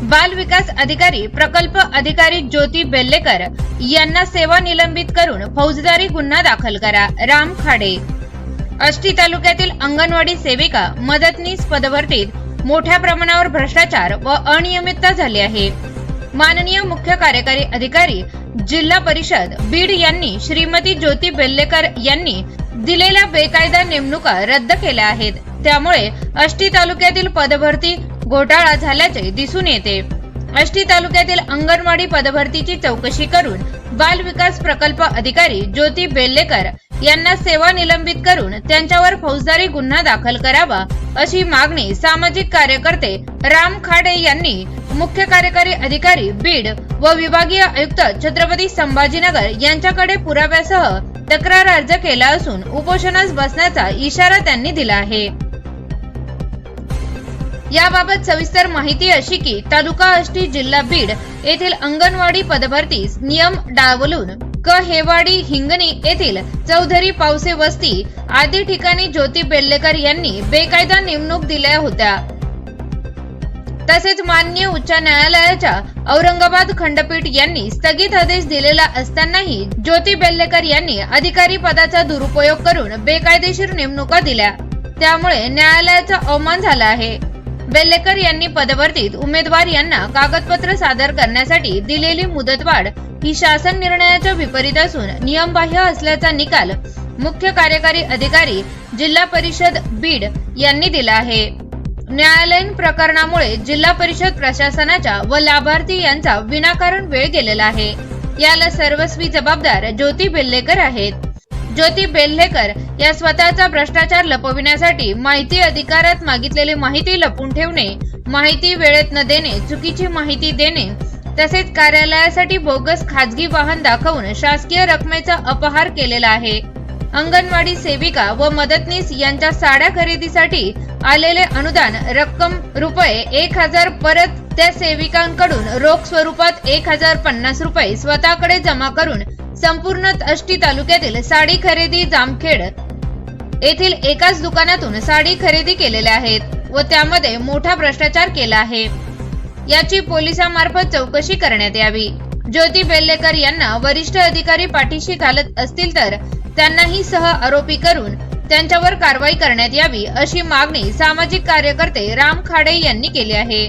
बाल विकास अधिकारी प्रकल्प अधिकारी ज्योती बेल्लेकर यांना सेवा निलंबित करून फौजदारी गुन्हा दाखल करा. राम खाडे. अष्टी तालुक्यातील अंगणवाडी सेविका मदतनीस पदभरतीत मोठ्या प्रमाणावर भ्रष्टाचार व अनियमितता झाली आहे. माननीय मुख्य कार्यकारी अधिकारी जिल्हा परिषद बीड यांनी श्रीमती ज्योती बेल्लेकर यांनी दिलेल्या बेकायदा नेमणुका रद्द केल्या आहेत. त्यामुळे अष्टी तालुक्यातील पदभरती घोटाळा झाल्याचे दिसून येते. आष्टी तालुक्यातील अंगणवाडी पदभरतीची चौकशी करून बाल विकास प्रकल्प अधिकारी ज्योती बेल्लेकर यांना सेवा निलंबित करून त्यांच्यावर फौजदारी गुन्हा दाखल करावा अशी मागणी सामाजिक कार्यकर्ते राम खाडे यांनी मुख्य कार्यकारी अधिकारी बीड व विभागीय आयुक्त छत्रपती संभाजीनगर यांच्याकडे पुराव्यासह तक्रार अर्ज केला असून उपोषणास बसण्याचा इशारा त्यांनी दिला आहे. याबाबत सविस्तर माहिती अशी की तालुका आष्टी जिल्हा बीड येथील अंगणवाडी पदभरतीस नियम डावलून क हेवाडी हिंगणी येथील चौधरी पावसे वस्ती आदी ठिकाणी ज्योती बेल्लेकर यांनी बेकायदा नेमणूक दिल्या होत्या. तसेच माननीय उच्च न्यायालयाच्या औरंगाबाद खंडपीठ यांनी स्थगित आदेश दिलेला असतानाही ज्योती बेल्लेकर यांनी अधिकारी पदाचा दुरुपयोग करून बेकायदेशीर नेमणुका दिल्या. त्यामुळे न्यायालयाचा अवमान झाला आहे. बेल्लेकर यांनी पदवर्तीत उमेदवार यांना कागदपत्र सादर करण्यासाठी दिलेली मुदतवाढ ही शासन निर्णयाच्या विपरीत असून नियमबाह्य असल्याचा निकाल मुख्य कार्यकारी अधिकारी जिल्हा परिषद बीड यांनी दिला आहे. न्यायालयीन प्रकरणामुळे जिल्हा परिषद प्रशासनाच्या व लाभार्थी यांचा विनाकारण वेळ गेलेला आहे. याला सर्वस्वी जबाबदार ज्योती बेल्लेकर आहेत. ज्योती बेल्हेकर या स्वतःचा भ्रष्टाचार लपविण्यासाठी माहिती अधिकारात मागितलेली माहिती लपून ठेवणे माहिती वेळेत न देणे चुकीची माहिती देणे तसेच कार्यालयासाठी बोगस खाजगी वाहन दाखवून शासकीय रकमेचा अपहार केलेला आहे. अंगणवाडी सेविका व मदतनीस यांच्या साड्या खरेदीसाठी आलेले अनुदान रक्कम रुपये एक हजार परत त्या सेविकांकडून रोख स्वरूपात एक हजार पन्नास रुपये स्वतःकडे जमा करून संपूर्ण अष्टी तालुक्यातील साडी खरेदी जामखेड येथील एकाच दुकानातून साडी खरेदी केलेल्या आहेत व त्यामध्ये मोठा भ्रष्टाचार केला आहे. याची पोलिसांमार्फत चौकशी करण्यात यावी. ज्योती बेल्लेकर यांना वरिष्ठ अधिकारी पाठीशी घालत असतील तर त्यांनाही सह आरोपी करून त्यांच्यावर कारवाई करण्यात यावी अशी मागणी सामाजिक कार्यकर्ते राम खाडे यांनी केली आहे.